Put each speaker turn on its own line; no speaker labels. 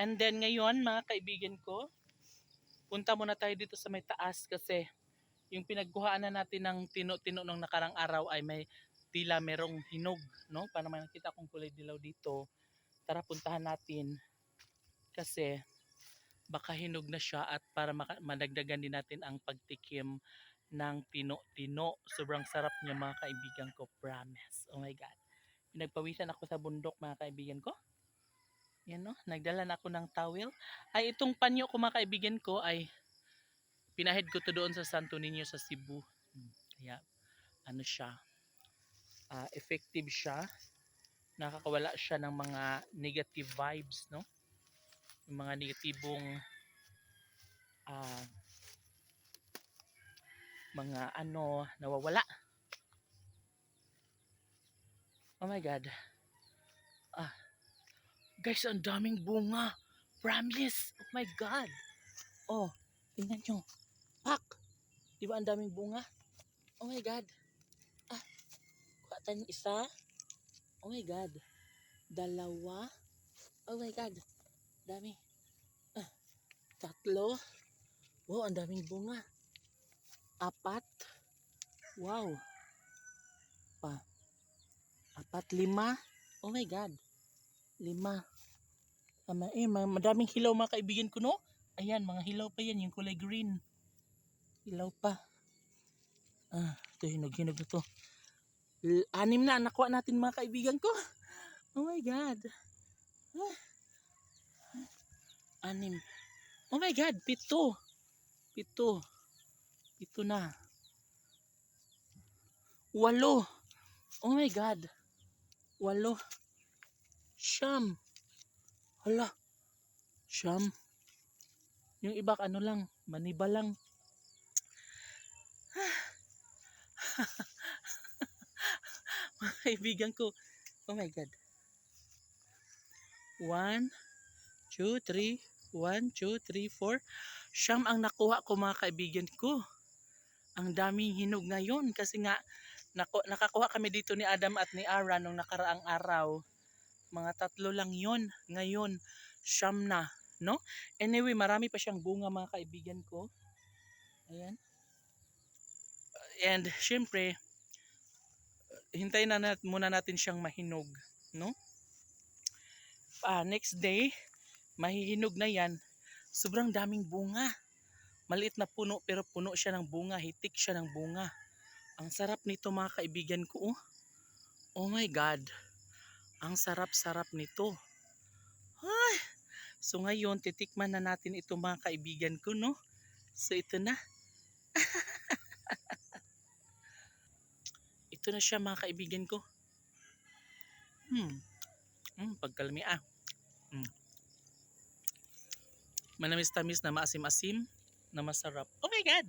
And then ngayon, mga kaibigan ko, punta muna tayo dito sa may taas kasi yung pinagkuhaan na natin ng tino-tino nung nakarang araw ay may tila merong hinog, no? Para may nakita kong kulay dilaw dito. Tara puntahan natin kasi baka hinog na siya at para madagdagan din natin ang pagtikim ng tino-tino. Sobrang sarap niya mga kaibigan ko, promise. Oh my God. Pinagpawisan ako sa bundok mga kaibigan ko. Yan no, nagdala na ako ng towel. Ay itong panyo ko mga kaibigan ko ay pinahid ko to doon sa Santo Niño sa Cebu. Hmm, Kaya ano siya, ah, effective siya. Nakakawala siya ng mga negative vibes, no? Yung mga negatibong ah, mga ano nawawala. Oh my God. Ah, guys, ang daming bunga. Promise. Oh my God. Oh, tingnan nyo. Pak! Di ba ang daming bunga? Oh my God. Ah, kuha tayo ng isa. Oh my God. Dalawa. Oh my God. Dami. Ah, tatlo. Wow, ang daming bunga. Apat. Wow. Pa. Apat, lima. Oh my God. Lima. Tama, eh, ma- madaming hilaw mga kaibigan ko, no? Ayan, mga hilaw pa yan, yung kulay green. Hilaw pa. Ah, ito, hinog-hinog na to. Anim na, nakuha natin mga kaibigan ko. Oh my God. Ah. Anim. Oh my God, pito. Pito. Pito na. Walo. Oh my God. Walo. Siyam. Hala. Siyam. Yung iba ano lang, maniba lang. Mga kaibigan ko. Oh my God. One, two, three, one, two, three, four. Siyam ang nakuha ko mga kaibigan ko. Ang daming hinog ngayon kasi nga naku, nakakuha kami dito ni Adam at ni Ara nung nakaraang araw. Mga tatlo lang yon Ngayon, siyam na. No? Anyway, marami pa siyang bunga mga kaibigan ko. Ayan. And syempre, hintayin na nat muna natin siyang mahinog, no? Ah, next day, mahihinog na 'yan. Sobrang daming bunga. Maliit na puno pero puno siya ng bunga, hitik siya ng bunga. Ang sarap nito mga kaibigan ko. Oh, oh my god. Ang sarap-sarap nito. Ay! So ngayon, titikman na natin ito mga kaibigan ko, no? So ito na. ito na siya mga kaibigan ko. Hmm. Hmm, pagkalmi ah. Hmm. Manamis-tamis na maasim-asim na masarap. Oh my God!